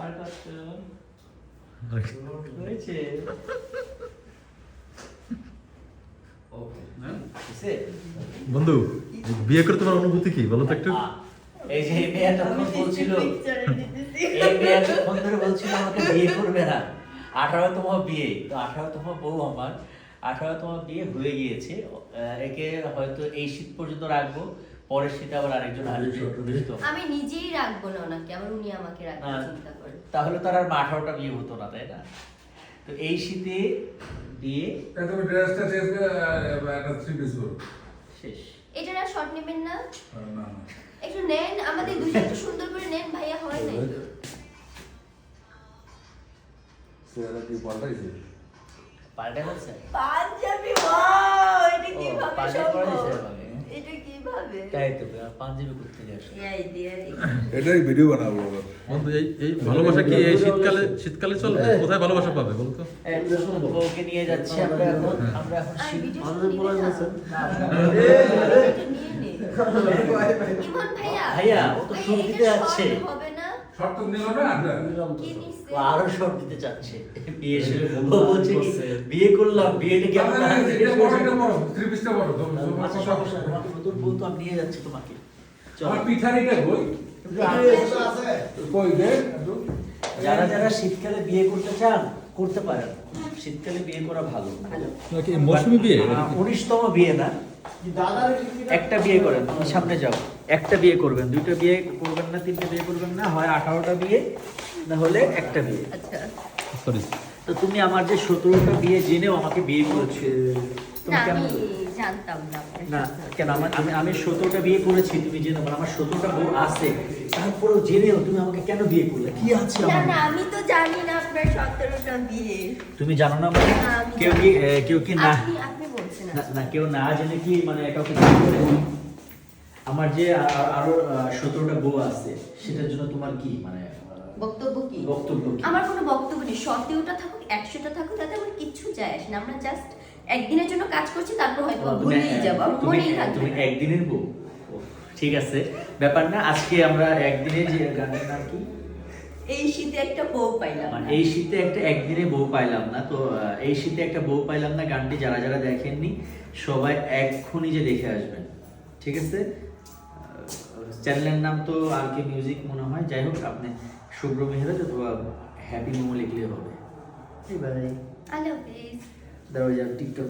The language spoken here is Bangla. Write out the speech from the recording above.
আর হয়েছে। বন্ধু বিয়ে করে তোমার অনুভূতি কি? বলো তো একটু। এই যে এই মেয়েটা তখন বলছিল এই মেয়েটা ফোন ধরে বলছিল আমাকে বিয়ে করবে না। আঠারোতম বিয়ে তো আঠারোতম বউ আমার। আঠারোতম বিয়ে হয়ে গিয়েছে। একে হয়তো এই শীত পর্যন্ত রাখব পরের শীতে আবার আরেকজন আসবে। আমি নিজেই রাখব না ওনাকে আবার উনি আমাকে রাখবে না, চিন্তা করে। তাহলে তার আর আঠারোটা বিয়ে হতো না তাই না? তো এই শীতে বিয়ে তুমি ড্রেসটা চেঞ্জ করে একটা থ্রি পিস করো। শেষ। এটার আর শর্ট নেবেন না? না না। একটু নেন আমাদের দুজন একটু সুন্দর করে নেন ভাইয়া হয় নাই তো। সেটা কি পাল্টাইছে পাল্টে গেছে পাঞ্জাবি ওয়াও এটা ও, কীভাবে সম্ভব এটা কীভাবে তাই তো পাঞ্জাবি করতে যাস এই দিয়ে এটাই ভিডিও বানাবো বন্ধু এই এই ভালোবাসা কি এই শীতকালে শীতকালে চলবে কোথায় ভালোবাসা পাবে বলো তো বউকে নিয়ে যাচ্ছি আমরা এখন আমরা শীত হয়েছে। ভাইয়া ও তো সুখ দিতে যাচ্ছে। শর্ত নিল না? আরও শর্ট দিতে চাচ্ছে। বিয়ে শুরু ও বলছে কি বিয়ে করলাম বিয়েটা কি বড় এটা বড় থ্রি বড় তোমার সমস্যা নেই, তোমাকে নতুন বউ তো আমি নিয়ে যাচ্ছি তোমাকে। আমার পিঠার এটা কই কই দে যারা যারা শীতকালে বিয়ে করতে চান করতে পারেন। শীতকালে বিয়ে করা ভালো। মৌসুমী বিয়ে? উনিশতম বিয়ে না। একটা বিয়ে করেন তুমি সামনে যাও। একটা বিয়ে করবেন দুইটা বিয়ে করবেন না তিনটা বিয়ে করবেন না হয় আঠারোটা বিয়ে না হলে একটা বিয়ে। আচ্ছা। সরি। তো তুমি আমার যে সতেরোটা বিয়ে জেনেও আমাকে বিয়ে করেছে তুমি কেমন আমি জানতাম না না কেন? আমার আমি আমি সতেরোটা বিয়ে করেছি তুমি জেনে আমার আমার সতেরোটা বউ আছে। তারপরেও জেনেও তুমি আমাকে কেন বিয়ে করলে? কি আছে না আমি তো জানি না আপনার সতেরোটা বিয়ে। তুমি জানো না মানে কেউ কি কেউ কি না? না কেউ না জেনে কি মানে কাউকে আমার যে আরও সতেরোটা বউ আছে সেটার জন্য তোমার কি মানে বক্তব্য কি? বক্তব্য আমার কোনো বক্তব্য নেই। সতেরোটা থাকুক একশোটা থাকুক তাতে আমার কিচ্ছু যায় আসে না। আমরা জাস্ট একদিনের জন্য কাজ করছি তারপর হয়তো ভুলেই যাব। মনেই থাকবে তুমি একদিনের বউ? ঠিক আছে। ব্যাপার না আজকে আমরা একদিনে যে গানের নাম কি? এই শীতে একটা বউ পাইলাম মানে না। এই শীতে একটা একদিনে বউ পাইলাম না তো এই শীতে একটা বউ পাইলাম না গানটি যারা যারা দেখেননি সবাই এক্ষুনি যে দেখে আসবেন ঠিক আছে? চ্যানেলের নাম তো আর কে মিউজিক মনে হয় যাই হোক আপনি শুভ্র মেহরাজ অথবা হ্যাপি মোমো লিখলে হবে। এবারে আল্লাহ হাফেজ দরজা টিকটক